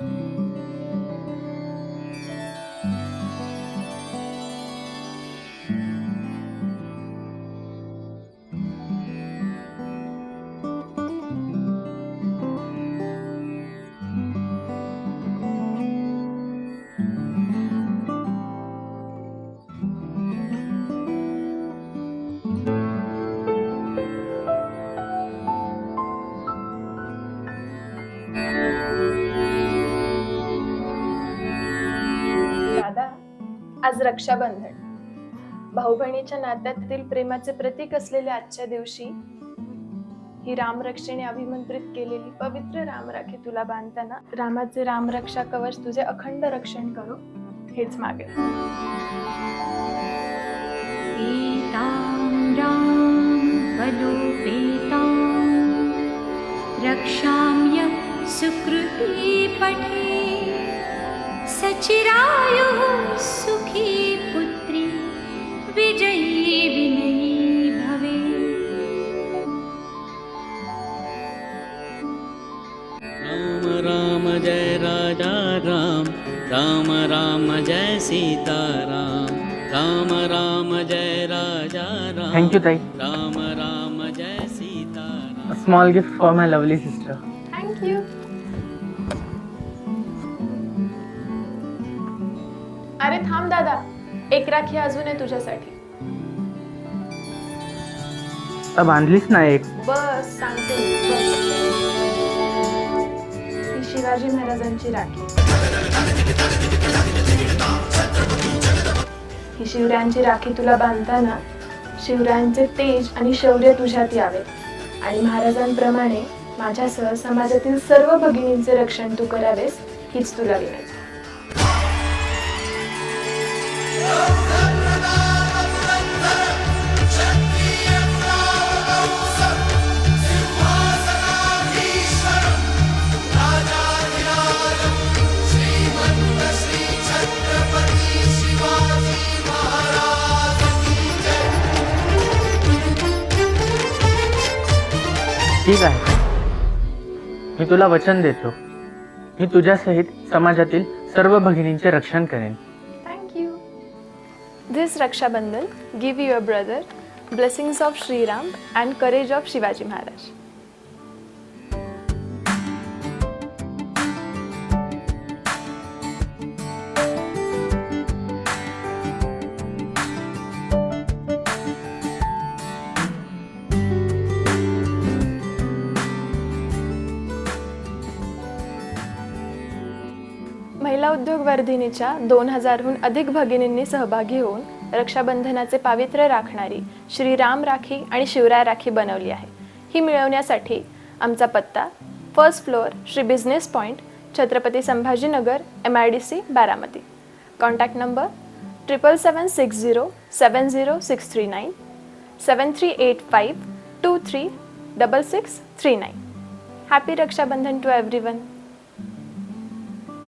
दादा आज रक्षाबंधन. भाऊ बहिणीच्या नात्यातील प्रेमाचे प्रतीक असलेल्या आजच्या दिवशी ही रामरक्षेने अभिमंत्रित केलेली पवित्र रामराखी तुला बांधताना रामाचे रामरक्षा कवच तुझे अखंड रक्षण करो हेच मागे. रक्षाम्य सुकृती पठे। सचिरायुः सुखी पुत्री विजयी विनयी भवे राम राम जय राजा राम राम राम जय सीता राम राम राम जय राजा Ram you, Tai. Ram Ram Jai Sita small gift for my lovely sister. Thank you अरे थांब दादा एक राखी अजून आहे तुझ्यासाठी. आता बांधलीस ना एक? बस सांगते बस. ही शिवाजी महाराजांची राखी. ही शिवरायांची राखी तुला बांधताना शिवरायांचे तेज आणि शौर्य तुझ्यात यावे. आणि महाराजांप्रमाणे माझ्यासह समाजातील सर्व भगिनींचे रक्षण तू करावेस हीच तुला विनंती. ठीक आहे. मी तुला वचन देतो. मी तुझ्यासहित समाजातील सर्व भगिनींचे रक्षण करेन. This Raksha Bandhan give your brother blessings of Sri Ram and courage of Shivaji Maharaj. महिला उद्योग वर्धिनीच्या दोन हजारहून अधिक भगिनींनी सहभागी होऊन रक्षाबंधनाचे पावित्र्य राखणारी श्री राम राखी आणि शिवराय राखी बनवली आहे. ही मिळवण्यासाठी आमचा पत्ता first floor Shri business point Chhatrapati Sambhajinagar M I D C Baramati. Contact number triple seven six zero seven zero six three nine seven three eight five two three double six three nine happy Rakshabandhan to everyone